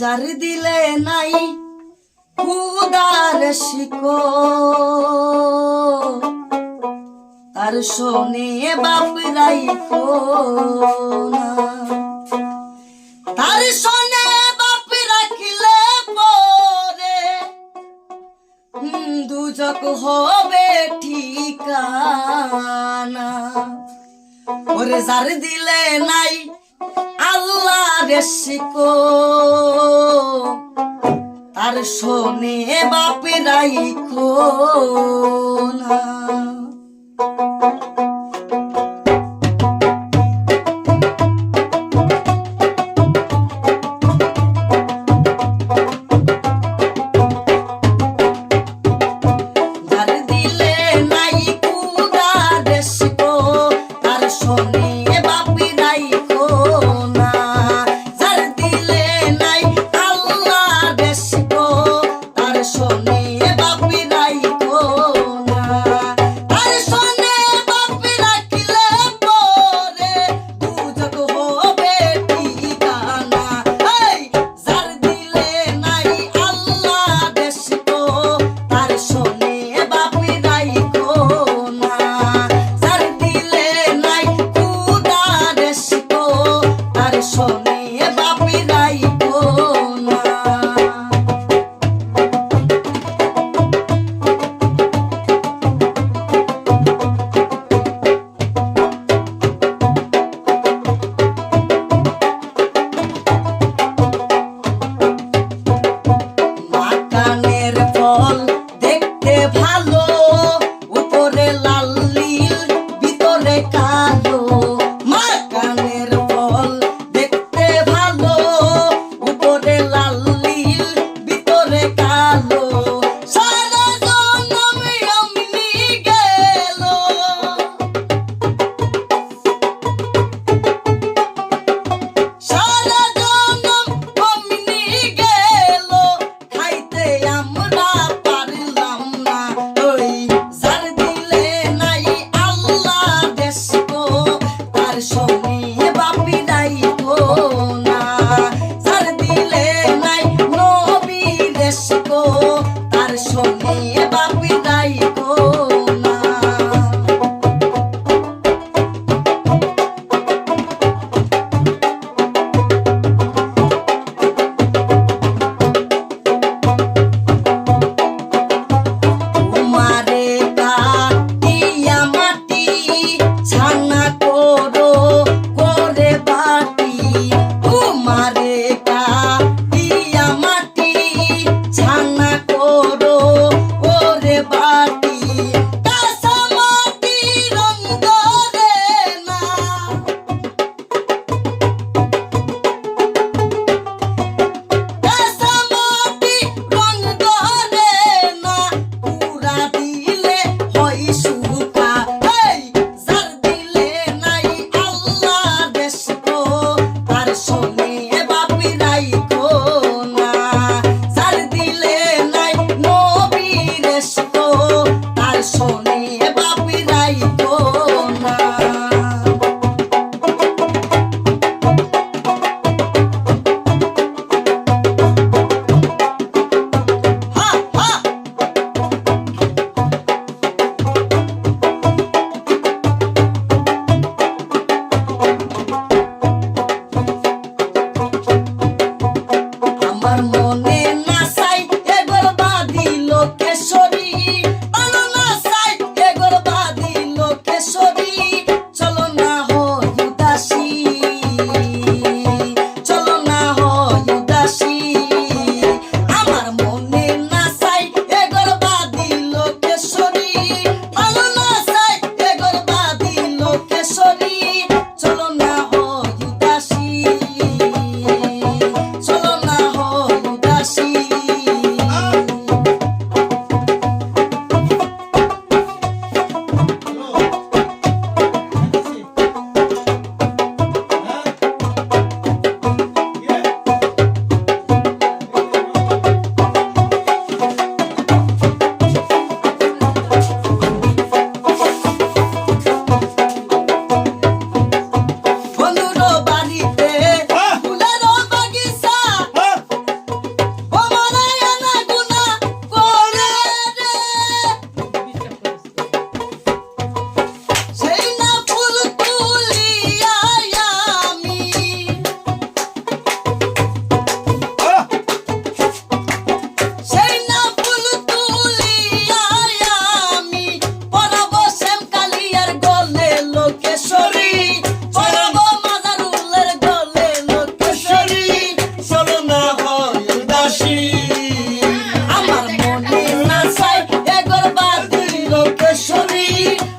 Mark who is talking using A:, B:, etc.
A: যার দিলে নাই খুদার শিকো তার শোনে বাপ রাইখো না। তার শোনে বাপ রাখিলে পরে দুজক হবে ঠিকানা। ওরে যার দিলে নাই আল্লাহ রেশিকো তার শোনে বাপেরাই খোনা। Oh. শরীর